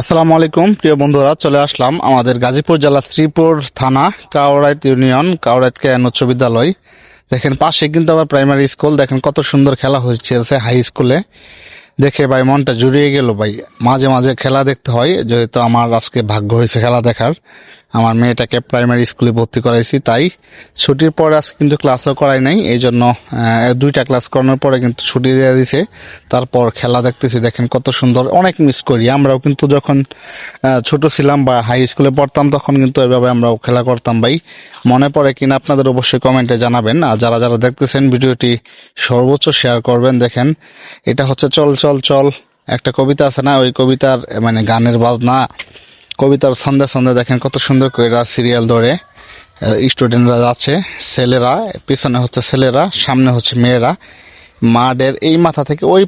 আসসালামু আলাইকুম, প্রিয় বন্ধুরা, চলে আসলাম আমাদের গাজীপুর জেলা শ্রীপুর থানা কাওড়াইত ইউনিয়ন কাওড়াইত কেয়ান উচ্চ বিদ্যালয়। দেখেন পাশে কিন্তু আবার প্রাইমারি স্কুল, দেখেন কত সুন্দর খেলা হচ্ছে হাই স্কুলে। দেখে ভাই মনটা জুড়িয়ে গেল ভাই। মাঝে মাঝে খেলা দেখতে হয়, যেহেতু আমার আজকে ভাগ্য হয়েছে খেলা দেখার। আমার মেয়েটাকে প্রাইমারি স্কুলে ভর্তি করাইছি, তাই ছুটির পরে আজকে কিন্তু ক্লাসও করাই নাই এই জন্য দুইটা ক্লাস করানোর পরে কিন্তু ছুটি দিয়ে দিছে। তারপর খেলা দেখতেছি, দেখেন কত সুন্দর, অনেক মিস করি। আমরাও কিন্তু যখন ছোট ছিলাম বা হাই স্কুলে পড়তাম, তখন কিন্তু এভাবে আমরাও খেলা করতাম ভাই। মনে পড়ে কিনা আপনাদের অবশ্যই কমেন্টে জানাবেন। আর যারা যারা দেখতেছেন ভিডিওটি, সর্বোচ্চ শেয়ার করবেন। দেখেন, এটা হচ্ছে চল চল চল, একটা কবিতা আছে না, ওই কবিতার মানে গানের বাজনা। কবিতার ছন্দে ছন্দে দেখেন কত সুন্দর করে সিরিয়াল ধরে স্টুডেন্টরা যাচ্ছে, ছেলেরা, পিছনে হচ্ছে ছেলেরা, সামনে হচ্ছে মেয়েরা। মাদের এই মাথা থেকে ওই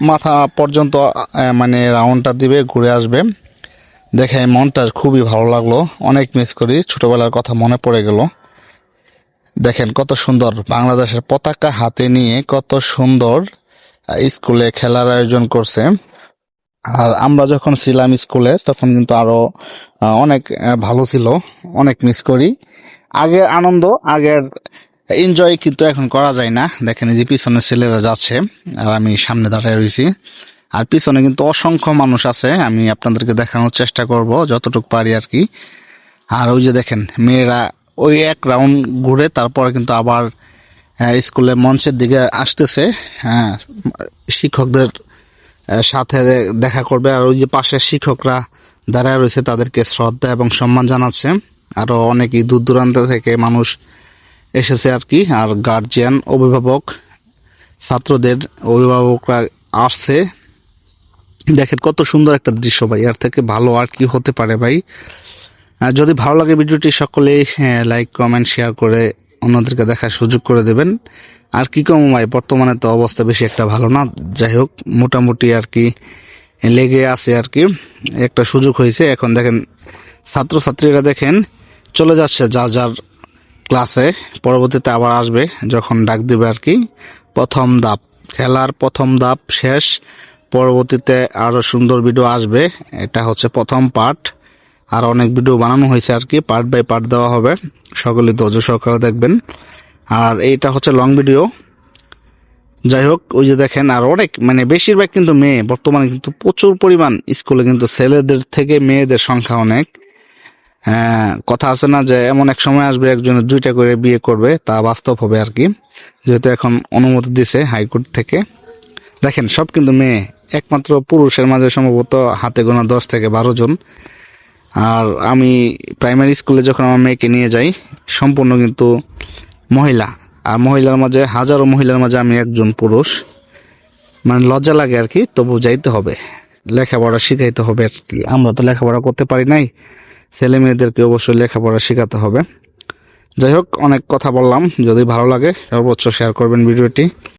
মাথা পর্যন্ত মানে রাউন্ডটা দিবে, ঘুরে আসবে। দেখে মনটা খুবই ভালো লাগল। অনেক মিস করি, ছোটবেলার কথা মনে পড়ে গেল। দেখেন কত সুন্দর বাংলাদেশের পতাকা হাতে নিয়ে কত সুন্দর স্কুলে খেলার আয়োজন করছে। আর আমরা যখন ছিলাম স্কুলে, তখন কিন্তু আরও অনেক ভালো ছিল। অনেক মিস করি। আগের আনন্দ, আগের এনজয় কিন্তু এখন করা যায় না। দেখেন যে পিছনে ছেলেরা যাচ্ছে, আর আমি সামনে দাঁড়ায় রয়েছি। আর পিছনে কিন্তু অসংখ্য মানুষ আছে, আমি আপনাদেরকে দেখানোর চেষ্টা করব, যতটুকু পারি আর কি। আর ওই যে দেখেন, মেয়েরা ওই এক রাউন্ড ঘুরে তারপরে কিন্তু আবার স্কুলে মঞ্চের দিকে আসতেছে। হ্যাঁ শিক্ষকদের সাথে দেখা করবে। আর ওই যে পাশের শিক্ষকরা দাঁড়ায় রয়েছে, তাদেরকে শ্রদ্ধা এবং সম্মান জানাচ্ছে। আরও অনেকেই দূর দূরান্ত থেকে মানুষ এসেছে আর কি। আর গার্জিয়ান অভিভাবক, ছাত্রদের অভিভাবকরা আসছে। দেখেন কত সুন্দর একটা দৃশ্য ভাই। এর থেকে ভালো আর কি হতে পারে ভাই। আর যদি ভালো লাগে ভিডিওটি, সকলেই লাইক কমেন্ট শেয়ার করে অন্যদেরকে দেখার সুযোগ করে দেবেন। আর কি কম ভাই? বর্তমানে তো অবস্থা বেশি একটা ভালো না। যাই হোক, মোটামুটি আর কি লেগে আছে আর কি। একটা সুযোগ হয়েছে। এখন দেখেন, ছাত্রছাত্রীরা দেখেন, চলে যাচ্ছে যা যার ক্লাসে পরবর্তীতে আবার আসবে, যখন ডাক দিবে আর কি। প্রথম ধাপ। খেলার প্রথম ধাপ শেষ। পরবর্তীতে আরও সুন্দর ভিডিও আসবে। এটা হচ্ছে প্রথম পার্ট আর অনেক ভিডিও বানানো হয়েছে আর কি। পার্ট বাই পার্ট দেওয়া হবে। সকলে ধৈর্য সহকারে দেখবেন। আর এইটা হচ্ছে লং ভিডিও যাই হোক ওই যে দেখেন আর অনেক মানে বেশিরভাগ কিন্তু মেয়ে বর্তমানে কিন্তু প্রচুর পরিমাণ স্কুলে কিন্তু ছেলেদের থেকে মেয়েদের সংখ্যা অনেক। হ্যাঁ, কথা আছে না যে এমন এক সময় আসবে একজনের দুইটা করে বিয়ে করবে তা বাস্তব হবে আর কি। যেহেতু এখন অনুমতি দিছে হাইকোর্ট থেকে। দেখেন সব কিন্তু মেয়ে একমাত্র পুরুষের মাঝে সম্ভবত হাতে গোনা দশ থেকে বারো জন। আর আমি প্রাইমারি স্কুলে যখন আমার মেয়েকে নিয়ে যাই সম্পূর্ণ কিন্তু মহিলা। আর মহিলার মাঝে, হাজারো মহিলার মাঝে আমি একজন পুরুষ। মানে লজ্জা লাগে আর কি, তবু যাইতে হবে। লেখাপড়া শিখাইতে হবে আর কি। আমরা তো লেখাপড়া করতে পারি নাই। ছেলে মেয়েদেরকে অবশ্যই লেখাপড়া শেখাতে হবে। যাই হোক, অনেক কথা বললাম। যদি ভালো লাগে সর্বোচ্চ শেয়ার করবেন ভিডিওটি।